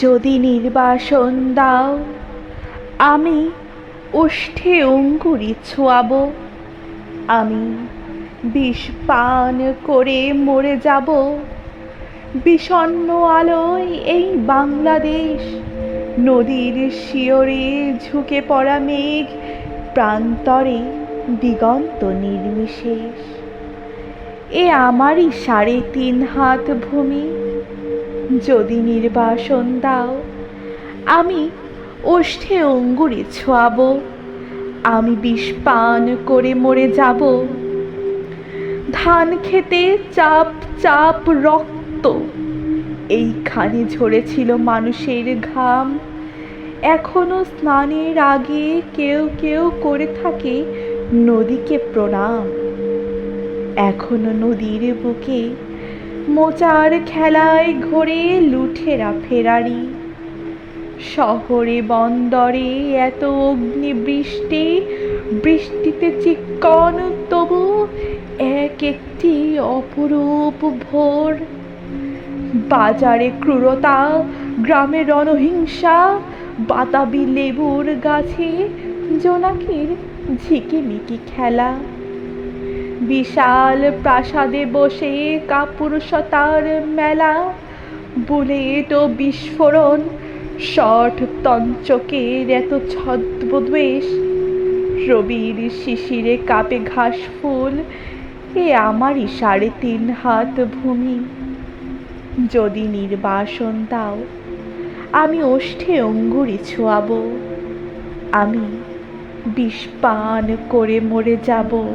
যদি নির্বাসন দাও, আমি ওষ্ঠে অঙ্কুরি ছোয়াবো। আমি বিষ পান করে মরে যাব। বিষণ্ণ আলোয় এই বাংলাদেশ, নদীর শিওরে ঝুঁকে পড়া মেঘ, প্রান্তরে দিগন্ত নির্বিশেষ। এ আমারই সাড়ে তিন হাত ভূমি যদি নির্বাসন দাও, আমি ওষ্ঠে অঙ্গুরি ছোয়াবো, আমি বিষ পান করে মরে যাব। ধান খেতে চাপ চাপ রক্ত, এইখানে ঝরেছিল মানুষের ঘাম। এখনও স্নানের আগে কেউ কেউ করে থাকে নদীকে প্রণাম। এখনও নদীর বুকে মোচার খেলায় ঘোরে লুঠেরা ফেরারি। শহরে বন্দরে এত অগ্নি বৃষ্টি বৃষ্টিতে চিক্কন, তবু এক একটি অপরূপ ভোর। বাজারে ক্রূরতা, গ্রামে রণহিংসা, বাতাবি লেবুর গাছে জোনাকির ঝিকিমিকি খেলা। বিশাল প্রাসাদে বসে কাপুরুষতার মেলা। বুলেট ও বিস্ফোরণ, শট তঞ্চকের এত ছদ্মদ্বেষ। রবির শিশিরে কাপে ঘাস ফুল, এ আমারই সাড়ে তিন হাত ভূমি। যদি নির্বাসন দাও, আমি ওষ্ঠে অঙ্গুরি ছোয়াবো। আমি বিষ পান করে মরে যাব।